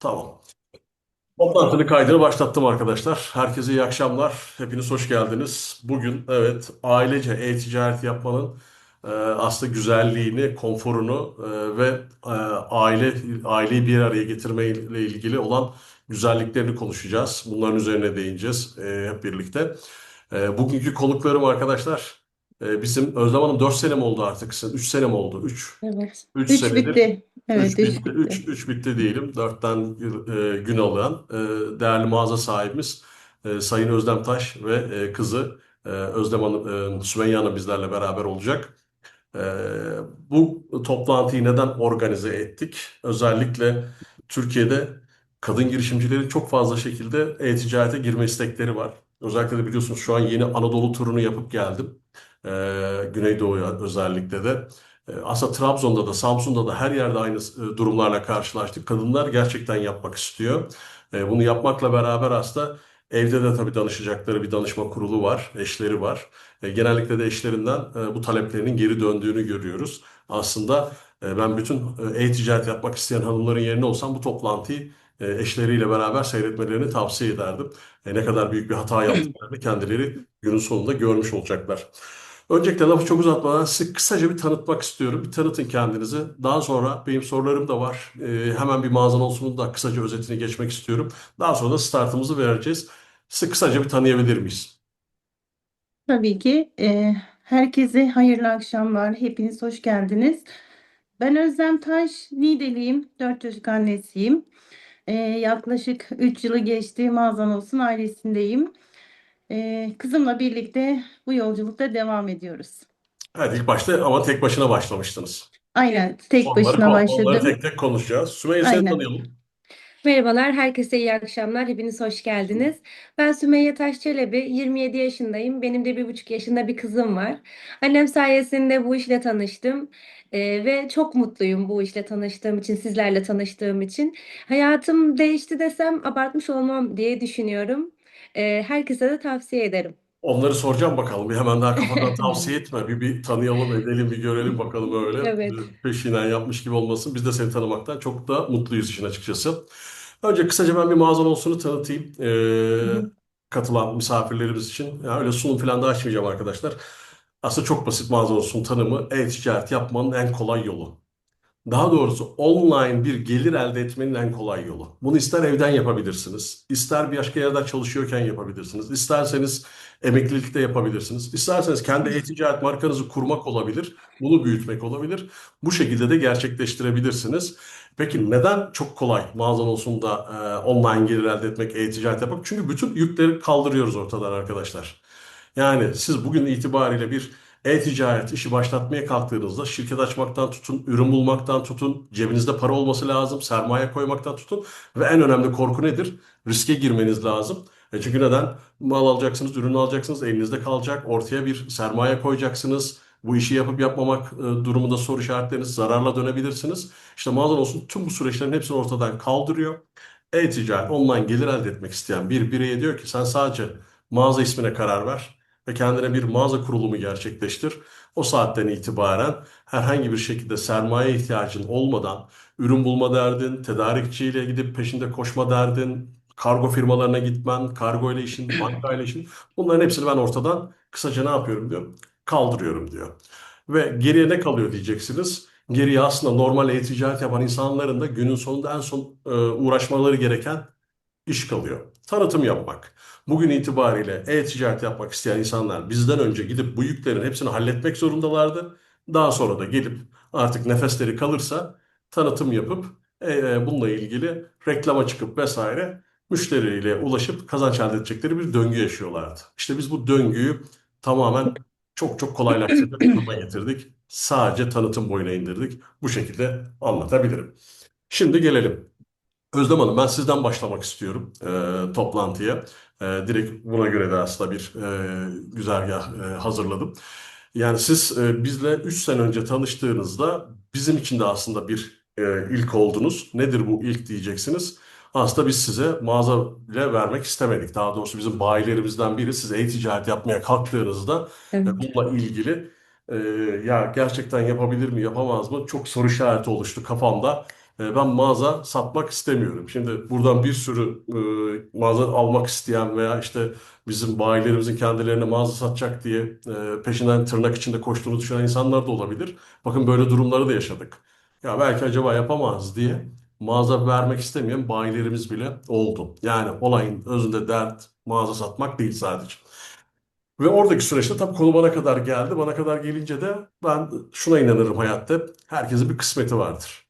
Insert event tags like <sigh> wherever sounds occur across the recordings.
Tamam. Toplantının kaydını başlattım arkadaşlar. Herkese iyi akşamlar. Hepiniz hoş geldiniz. Bugün evet ailece e-ticaret yapmanın e, aslında güzelliğini, konforunu e, ve e, aile aileyi bir araya getirme ile ilgili olan güzelliklerini konuşacağız. Bunların üzerine değineceğiz e, hep birlikte. E, bugünkü konuklarım arkadaşlar e, bizim Özlem Hanım 4 sene mi oldu artık? 3 sene mi oldu? 3 Evet. 3 Üç senedir bitti. Evet, 3 üç bitti, bitti. 3, 3 bitti diyelim. 4'ten e, gün alan e, değerli mağaza sahibimiz e, Sayın Özlem Taş ve e, kızı e, Özlem Hanım, e, Sümeyye Hanım bizlerle beraber olacak. E, bu toplantıyı neden organize ettik? Özellikle Türkiye'de kadın girişimcilerin çok fazla şekilde e-ticarete girme istekleri var. Özellikle de biliyorsunuz şu an yeni Anadolu turunu yapıp geldim. E, Güneydoğu'ya özellikle de. E, Aslında Trabzon'da da Samsun'da da her yerde aynı e, durumlarla karşılaştık. Kadınlar gerçekten yapmak istiyor. E, Bunu yapmakla beraber aslında evde de tabii danışacakları bir danışma kurulu var, eşleri var. Genellikle de eşlerinden e, bu taleplerinin geri döndüğünü görüyoruz. Aslında e, ben bütün e-ticaret yapmak isteyen hanımların yerine olsam bu toplantıyı eşleriyle beraber seyretmelerini tavsiye ederdim. Ne kadar büyük bir hata yaptıklarını kendileri günün sonunda görmüş olacaklar. Öncelikle lafı çok uzatmadan size kısaca bir tanıtmak istiyorum. Bir tanıtın kendinizi. Daha sonra benim sorularım da var. Ee, hemen bir mağazan olsun da kısaca özetini geçmek istiyorum. Daha sonra da startımızı vereceğiz. Sizi kısaca bir tanıyabilir miyiz? Tabii ki. e, herkese hayırlı akşamlar. Hepiniz hoş geldiniz. Ben Özlem Taş, Niğdeliyim. Dört çocuk annesiyim. E, yaklaşık 3 yılı geçti. Mağazan olsun ailesindeyim. E, kızımla birlikte bu yolculukta devam ediyoruz. Evet ilk başta ama tek başına başlamıştınız. Aynen, tek Onları, başına onları başladım. tek tek konuşacağız. Sümeyye seni Aynen. tanıyalım. Merhabalar, herkese iyi akşamlar. Hepiniz hoş geldiniz. Ben Sümeyye Taş Çelebi, 27 yaşındayım. Benim de bir buçuk yaşında bir kızım var. Annem sayesinde bu işle tanıştım Ee, ve çok mutluyum bu işle tanıştığım için, sizlerle tanıştığım için. Hayatım değişti desem abartmış olmam diye düşünüyorum. Ee, herkese de tavsiye ederim. Onları soracağım bakalım. Bir hemen daha kafadan tavsiye etme. Bir, bir tanıyalım, edelim, bir görelim bakalım öyle. Evet. Peşinden yapmış gibi olmasın. Biz de seni tanımaktan çok da mutluyuz işin açıkçası. Önce kısaca ben bir mağazan olsunu tanıtayım. Hı Ee, hı. katılan misafirlerimiz için. Ya öyle sunum falan da açmayacağım arkadaşlar. Aslında çok basit mağazan olsun tanımı. E-ticaret yapmanın en kolay yolu. Daha doğrusu online bir gelir elde etmenin en kolay yolu. Bunu ister evden yapabilirsiniz, ister bir başka yerde çalışıyorken yapabilirsiniz, isterseniz emeklilikte yapabilirsiniz, isterseniz kendi e-ticaret markanızı kurmak olabilir, bunu büyütmek olabilir. Bu şekilde de gerçekleştirebilirsiniz. Peki neden çok kolay mağazan olsun da e, online gelir elde etmek, e-ticaret yapmak? Çünkü bütün yükleri kaldırıyoruz ortadan arkadaşlar. Yani siz bugün itibariyle bir e-ticaret işi başlatmaya kalktığınızda şirket açmaktan tutun, ürün bulmaktan tutun, cebinizde para olması lazım, sermaye koymaktan tutun ve en önemli korku nedir? Riske girmeniz lazım. E çünkü neden? Mal alacaksınız, ürün alacaksınız, elinizde kalacak, ortaya bir sermaye koyacaksınız. Bu işi yapıp yapmamak e, durumunda soru işaretleriniz zararla dönebilirsiniz. İşte mağazan olsun tüm bu süreçlerin hepsini ortadan kaldırıyor. E-ticaret, online gelir elde etmek isteyen bir bireye diyor ki sen sadece mağaza ismine karar ver ve kendine bir mağaza kurulumu gerçekleştir. O saatten itibaren herhangi bir şekilde sermaye ihtiyacın olmadan ürün bulma derdin, tedarikçiyle gidip peşinde koşma derdin, kargo firmalarına gitmen, kargo ile işin, <clears throat> banka ile işin bunların hepsini ben ortadan kısaca ne yapıyorum diyor, kaldırıyorum diyor. Ve geriye ne kalıyor diyeceksiniz. Geriye aslında normal e-ticaret yapan insanların da günün sonunda en son e, uğraşmaları gereken iş kalıyor. Tanıtım yapmak. Bugün itibariyle e-ticaret yapmak isteyen insanlar bizden önce gidip bu yüklerin hepsini halletmek zorundalardı. Daha sonra da gelip artık nefesleri kalırsa tanıtım yapıp e, e, bununla ilgili reklama çıkıp vesaire müşteriyle ulaşıp kazanç elde edecekleri bir döngü yaşıyorlardı. İşte biz bu döngüyü tamamen çok çok kolaylaştırdık, <clears throat> getirdik. Sadece tanıtım boyuna indirdik. Bu şekilde anlatabilirim. Şimdi gelelim. Özlem Hanım, ben sizden başlamak istiyorum e, toplantıya. E, direkt buna göre de aslında bir e, güzergah e, hazırladım. Yani siz e, bizle 3 sene önce tanıştığınızda bizim için de aslında bir e, ilk oldunuz. Nedir bu ilk diyeceksiniz. Aslında biz size mağaza bile vermek istemedik. Daha doğrusu bizim bayilerimizden biri siz e-ticaret yapmaya kalktığınızda e, Evet. bununla ilgili e, ya gerçekten yapabilir mi yapamaz mı çok soru işareti oluştu kafamda. E, Ben mağaza satmak istemiyorum. Şimdi buradan bir sürü e, mağaza almak isteyen veya işte bizim bayilerimizin kendilerine mağaza satacak diye e, peşinden tırnak içinde koştuğunu düşünen insanlar da olabilir. Bakın böyle durumları da yaşadık. Ya belki acaba yapamaz diye mağaza vermek istemeyen bayilerimiz bile oldu. Yani olayın özünde dert mağaza satmak değil sadece. Ve oradaki süreçte tabii konu bana kadar geldi. Bana kadar gelince de ben şuna inanırım hayatta. Herkesin bir kısmeti vardır.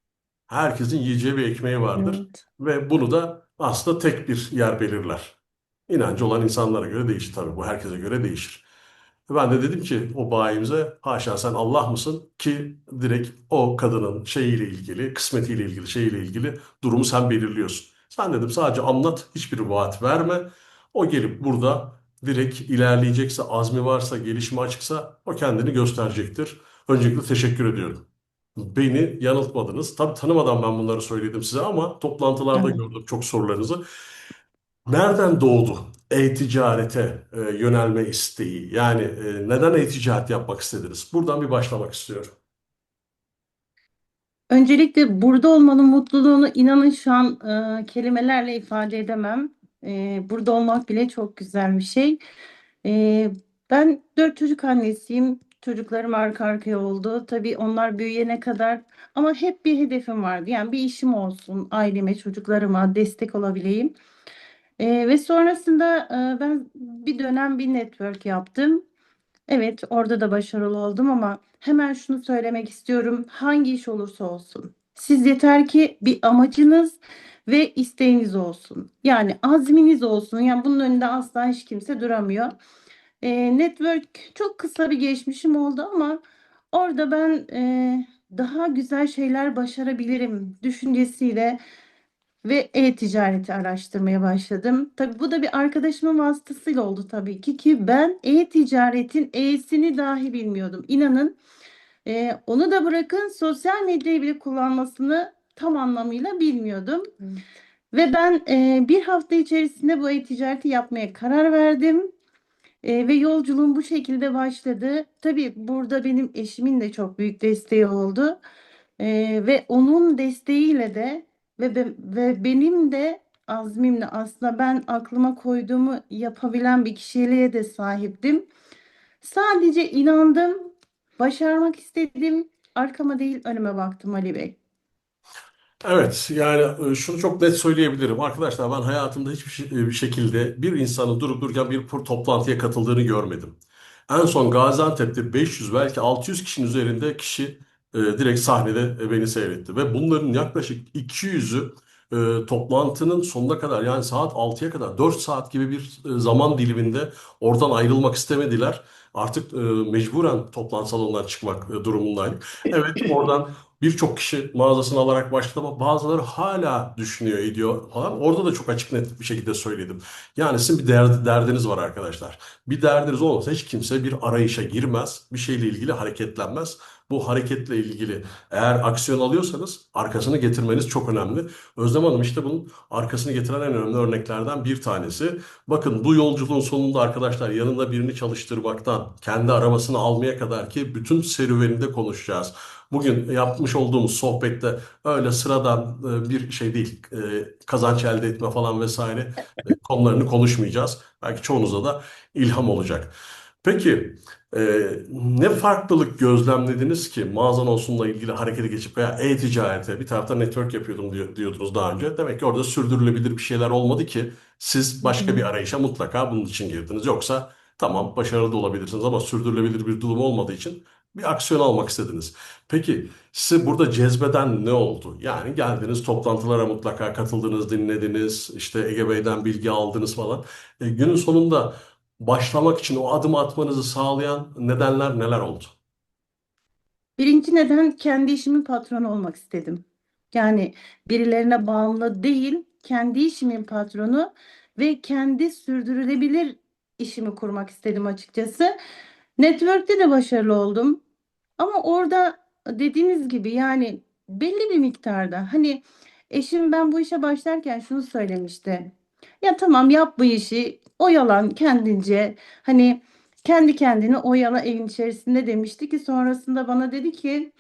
Herkesin yiyeceği bir ekmeği vardır. Evet. Ve bunu da aslında tek bir yer belirler. İnancı olan insanlara göre değişir tabii. Bu herkese göre değişir. Ben de dedim ki o bayimize haşa sen Allah mısın ki direkt o kadının şeyiyle ilgili, kısmetiyle ilgili, şeyiyle ilgili durumu sen belirliyorsun. Sen dedim sadece anlat, hiçbir vaat verme. O gelip burada direkt ilerleyecekse, azmi varsa, gelişime açıksa o kendini gösterecektir. Öncelikle teşekkür ediyorum. Beni yanıltmadınız. Tabii tanımadan ben bunları söyledim size ama toplantılarda Evet. gördüm çok sorularınızı. Nereden doğdu e-ticarete e, yönelme isteği? Yani e, neden e-ticaret yapmak istediniz? Buradan bir başlamak istiyorum. Öncelikle burada olmanın mutluluğunu inanın şu an e, kelimelerle ifade edemem. E, burada olmak bile çok güzel bir şey. E, ben dört çocuk annesiyim. Çocuklarım arka arkaya oldu. Tabii onlar büyüyene kadar ama hep bir hedefim vardı. Yani bir işim olsun, aileme, çocuklarıma destek olabileyim. E, ve sonrasında e, ben bir dönem bir network yaptım. Evet, orada da başarılı oldum ama hemen şunu söylemek istiyorum. Hangi iş olursa olsun. Siz yeter ki bir amacınız ve isteğiniz olsun. Yani azminiz olsun. Yani bunun önünde asla hiç kimse duramıyor. Ee, network çok kısa bir geçmişim oldu ama orada ben e, daha güzel şeyler başarabilirim düşüncesiyle ve e-ticareti araştırmaya başladım. Tabii bu da bir arkadaşımın vasıtasıyla oldu tabii ki ki ben e-ticaretin e'sini dahi bilmiyordum. İnanın e, onu da bırakın sosyal medyayı bile kullanmasını tam anlamıyla bilmiyordum. Evet. Ve ben e, bir hafta içerisinde bu e-ticareti yapmaya karar verdim. E, ve yolculuğum bu şekilde başladı. Tabii burada benim eşimin de çok büyük desteği oldu. E, ve onun desteğiyle de ve, be- ve benim de azmimle aslında ben aklıma koyduğumu yapabilen bir kişiliğe de sahiptim. Sadece inandım, başarmak istedim. Arkama değil önüme baktım Ali Bey. Evet, yani e, şunu çok net söyleyebilirim. Arkadaşlar ben hayatımda hiçbir e, şekilde bir insanın durup dururken bir toplantıya katıldığını görmedim. En son Gaziantep'te 500 belki 600 kişinin üzerinde kişi e, direkt sahnede beni seyretti. Ve bunların yaklaşık 200'ü e, toplantının sonuna kadar yani saat 6'ya kadar 4 saat gibi bir e, zaman diliminde oradan ayrılmak istemediler. Artık e, mecburen toplantı salonundan çıkmak e, durumundaydık. Evet <laughs> oradan Birçok kişi mağazasını alarak başladı ama bazıları hala düşünüyor, ediyor falan. Orada da çok açık net bir şekilde söyledim. Yani sizin bir derdi- derdiniz var arkadaşlar. Bir derdiniz olmasa hiç kimse bir arayışa girmez. Bir şeyle ilgili hareketlenmez. Bu hareketle ilgili eğer aksiyon alıyorsanız arkasını getirmeniz çok önemli. Özlem Hanım işte bunun arkasını getiren en önemli örneklerden bir tanesi. Bakın bu yolculuğun sonunda arkadaşlar yanında birini çalıştırmaktan kendi arabasını almaya kadar ki bütün serüveninde konuşacağız. Bugün yapmış olduğumuz sohbette öyle sıradan e, bir şey değil, e, kazanç elde etme falan vesaire e, konularını konuşmayacağız. Belki çoğunuza da ilham olacak. Peki e, ne farklılık gözlemlediniz ki mağazan olsunla ilgili harekete geçip veya e-ticarete bir tarafta network yapıyordum diyor- diyordunuz daha önce. Demek ki orada sürdürülebilir bir şeyler olmadı ki siz başka bir arayışa mutlaka bunun için girdiniz. Yoksa tamam başarılı da olabilirsiniz ama sürdürülebilir bir durum olmadığı için bir aksiyon almak istediniz. Peki sizi burada cezbeden ne oldu? Yani geldiniz toplantılara mutlaka katıldınız, dinlediniz, işte Ege Bey'den bilgi aldınız falan. E, günün sonunda başlamak için o adımı atmanızı sağlayan nedenler neler oldu? Birinci neden kendi işimin patronu olmak istedim. Yani birilerine bağımlı değil, kendi işimin patronu ve kendi sürdürülebilir işimi kurmak istedim açıkçası. Network'te de başarılı oldum. Ama orada dediğiniz gibi yani belli bir miktarda hani eşim ben bu işe başlarken şunu söylemişti. Ya tamam yap bu işi, oyalan kendince. Hani kendi kendine oyala evin içerisinde demişti ki sonrasında bana dedi ki